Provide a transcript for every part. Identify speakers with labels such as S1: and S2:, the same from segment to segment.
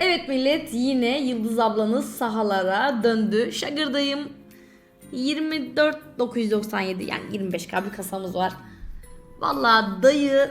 S1: Evet millet yine Yıldız ablanız sahalara döndü. Şagırdayım. 24 997 yani 25k bir kasamız var. Vallahi dayı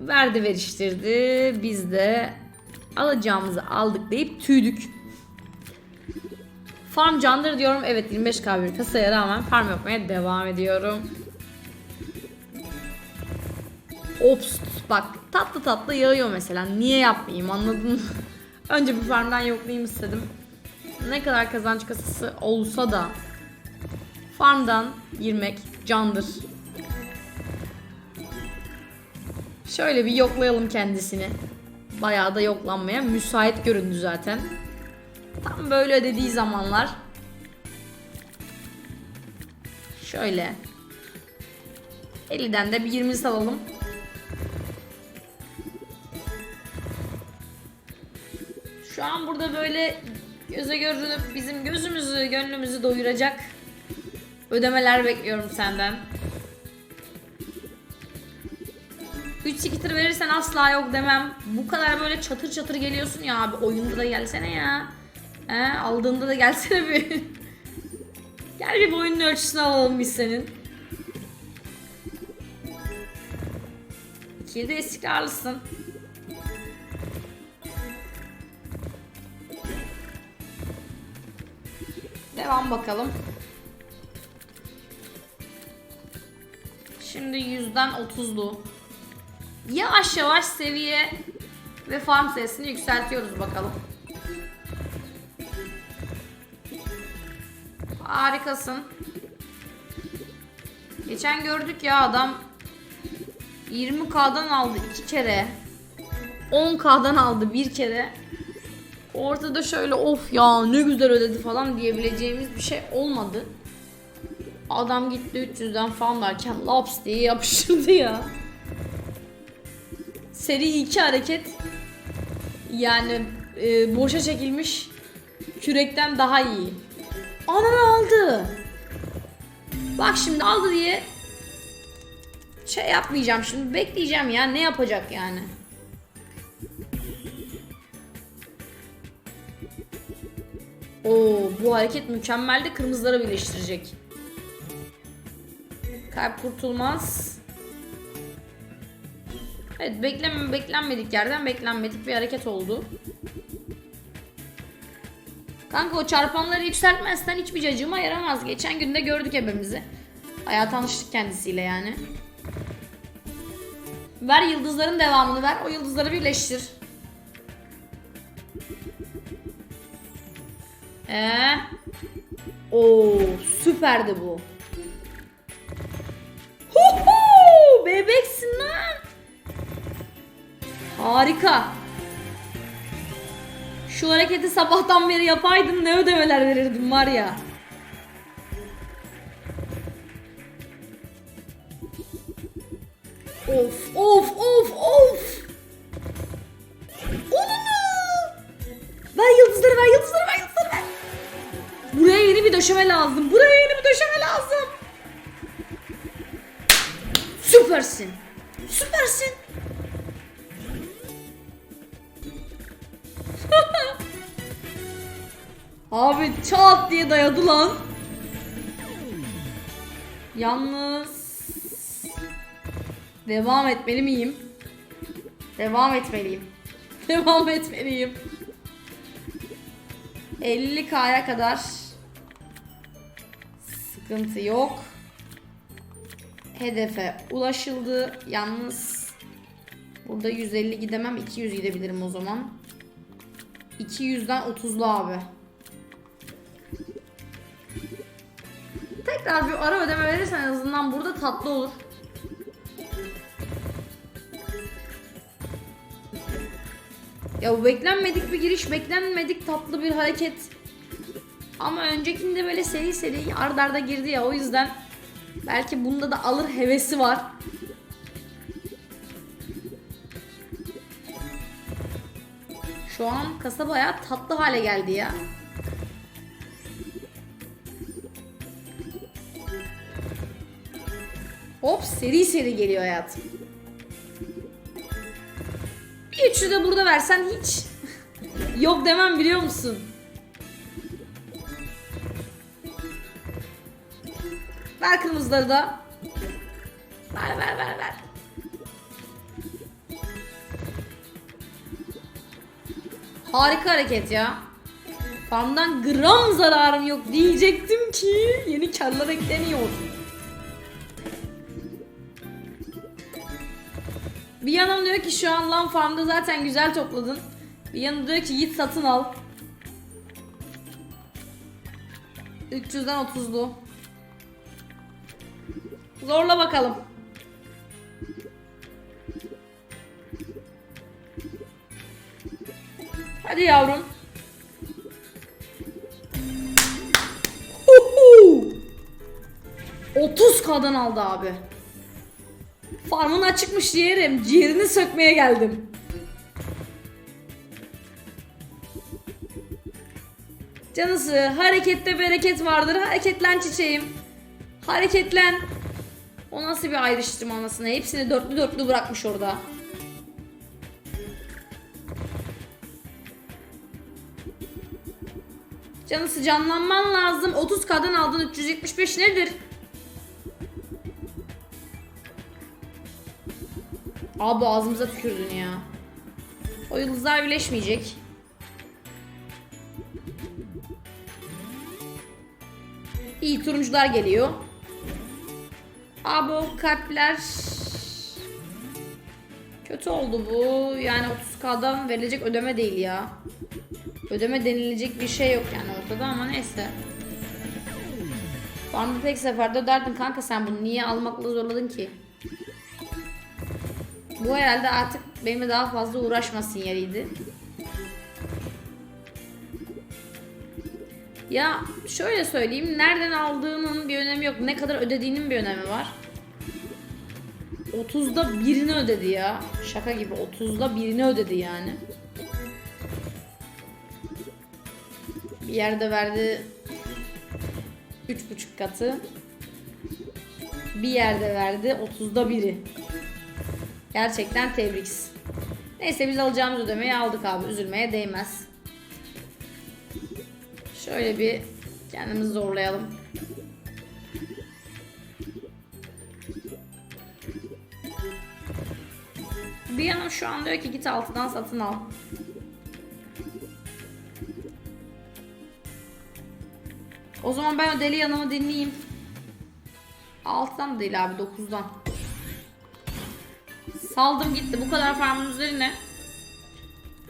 S1: verdi veriştirdi. Biz de alacağımızı aldık deyip tüydük. Farm candır diyorum. Evet 25k bir kasaya rağmen farm yapmaya devam ediyorum. Ops bak tatlı tatlı yağıyor mesela. Niye yapmayayım anladın mı? Önce bir farmdan yoklayayım istedim. Ne kadar kazanç kasası olsa da farmdan girmek candır. Şöyle bir yoklayalım kendisini. Bayağı da yoklanmaya müsait göründü zaten. Tam böyle ödediği zamanlar. Şöyle. 50'den de bir 20 salalım. Şu an burada böyle göze görünüp bizim gözümüzü, gönlümüzü doyuracak ödemeler bekliyorum senden. 3 skitter verirsen asla yok demem. Bu kadar böyle çatır çatır geliyorsun ya abi oyunda da gelsene ya. He, aldığında da gelsene bir. Gel bir boyunun ölçüsünü alalım biz senin. İkide istikrarlısın. Devam bakalım. Şimdi yüzden 30'lu. Yavaş yavaş seviye ve farm sayısını yükseltiyoruz bakalım. Harikasın. Geçen gördük ya adam 20k'dan aldı iki kere. 10k'dan aldı bir kere. Ortada şöyle of ya ne güzel ödedi falan diyebileceğimiz bir şey olmadı. Adam gitti 300'den falan derken laps diye yapıştırdı ya. Seri iki hareket yani e, boşa çekilmiş kürekten daha iyi. Ananı aldı. Bak şimdi aldı diye şey yapmayacağım şimdi bekleyeceğim ya ne yapacak yani. Oo bu hareket mükemmeldi kırmızıları birleştirecek. Kalp kurtulmaz. Evet beklem beklenmedik yerden beklenmedik bir hareket oldu. Kanka o çarpanları yükseltmezsen hiçbir cacığıma yaramaz. Geçen günde gördük hepimizi. Bayağı tanıştık kendisiyle yani. Ver yıldızların devamını ver. O yıldızları birleştir. Ee, o süperdi bu. Huhu, bebeksin lan. Harika. Şu hareketi sabahtan beri yapaydım ne ödemeler verirdim var ya. Of of of of. Onunu. Ver yıldızları ver yıldızları ver döşeme lazım. Buraya yeni bir döşeme lazım. Süpersin. Süpersin. Abi çat diye dayadı lan. Yalnız devam etmeli miyim? Devam etmeliyim. Devam etmeliyim. 50k'ya kadar sıkıntı yok. Hedefe ulaşıldı. Yalnız burada 150 gidemem. 200 gidebilirim o zaman. 200'den 30'lu abi. Tekrar bir ara ödeme verirsen en azından burada tatlı olur. Ya beklenmedik bir giriş, beklenmedik tatlı bir hareket. Ama öncekinde böyle seri seri ard arda girdi ya o yüzden belki bunda da alır hevesi var. Şu an kasa bayağı tatlı hale geldi ya. Hop seri seri geliyor hayatım. Bir üçü de burada versen hiç Yok demem biliyor musun? Ver kırmızıları da. Ver ver ver ver. Harika hareket ya. Farmdan gram zararım yok diyecektim ki yeni karlar ekleniyor. Bir yanım diyor ki şu an lan farmda zaten güzel topladın. Bir yanım diyor ki git satın al. 300'den 30'lu. Zorla bakalım. Hadi yavrum. Huhu! 30 kadın aldı abi. Farmın açıkmış ciğerim. Ciğerini sökmeye geldim. Canısı harekette bereket vardır. Hareketlen çiçeğim. Hareketlen. O nasıl bir ayrıştırma anasını. Hepsini dörtlü dörtlü bırakmış orada. Canısı canlanman lazım. 30 kadın aldın 375 nedir? Abi ağzımıza tükürdün ya. O yıldızlar birleşmeyecek. İyi turuncular geliyor. Abi kalpler kötü oldu bu. Yani 30k'dan verilecek ödeme değil ya. Ödeme denilecek bir şey yok yani ortada ama neyse. Farmda tek seferde öderdin kanka sen bunu niye almakla zorladın ki? Bu herhalde artık benimle daha fazla uğraşma sinyaliydi. Ya şöyle söyleyeyim nereden aldığının bir önemi yok. Ne kadar ödediğinin bir önemi var. 30'da birini ödedi ya. Şaka gibi 30'da birini ödedi yani. Bir yerde verdi 3,5 katı. Bir yerde verdi 30'da biri. Gerçekten tebrik. Neyse biz alacağımız ödemeyi aldık abi. Üzülmeye değmez. Şöyle bir kendimizi zorlayalım. Bir yanım şu an diyor ki git altıdan satın al. O zaman ben o deli yanımı dinleyeyim. Altıdan da değil abi dokuzdan. Saldım gitti. Bu kadar farmın üzerine.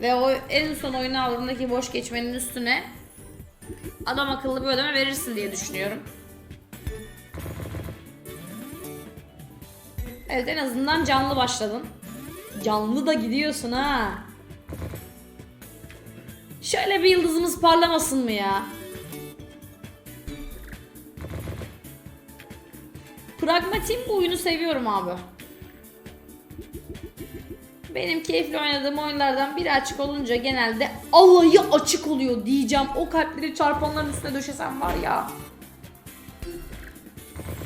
S1: Ve o en son oyunu aldığındaki boş geçmenin üstüne adam akıllı bir ödeme verirsin diye düşünüyorum. Evet en azından canlı başladın. Canlı da gidiyorsun ha. Şöyle bir yıldızımız parlamasın mı ya? Pragmatim bu oyunu seviyorum abi. Benim keyifli oynadığım oyunlardan biri açık olunca genelde alayı açık oluyor diyeceğim. O kalpleri çarpanların üstüne döşesem var ya.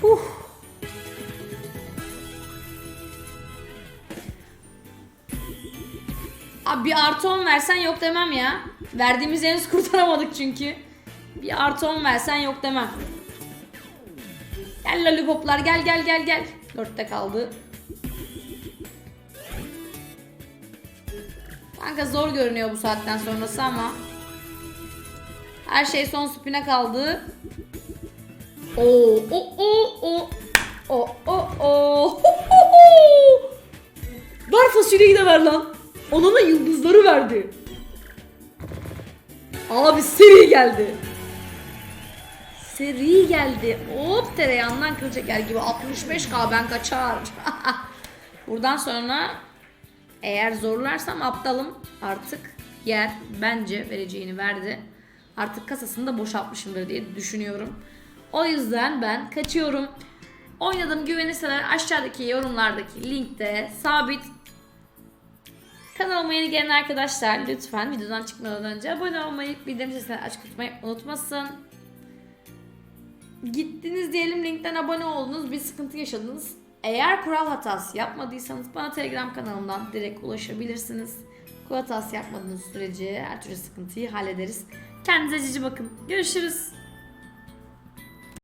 S1: Huh. Abi bir artı 10 versen yok demem ya. Verdiğimiz henüz kurtaramadık çünkü. Bir artı 10 versen yok demem. Gel lollipoplar gel gel gel gel. Dörtte kaldı. Kanka zor görünüyor bu saatten sonrası ama. Her şey son spine kaldı. Oo o o o o o o Ver fasulyeyi de ver lan. Ona da yıldızları verdi. Abi seri geldi. Seri geldi. Hop tereyağından kıl çeker gibi 65k ben kaçar. Buradan sonra eğer zorlarsam aptalım artık yer bence vereceğini verdi. Artık kasasını da boşaltmışımdır diye düşünüyorum. O yüzden ben kaçıyorum. Oynadığım güvenirseler aşağıdaki yorumlardaki linkte sabit Kanalıma yeni gelen arkadaşlar lütfen videodan çıkmadan önce abone olmayı, bildirim sesini açık tutmayı unutmasın. Gittiniz diyelim linkten abone oldunuz bir sıkıntı yaşadınız. Eğer kural hatası yapmadıysanız bana Telegram kanalımdan direkt ulaşabilirsiniz. Kod hatası yapmadığınız sürece her türlü sıkıntıyı hallederiz. Kendinize cici bakın. Görüşürüz.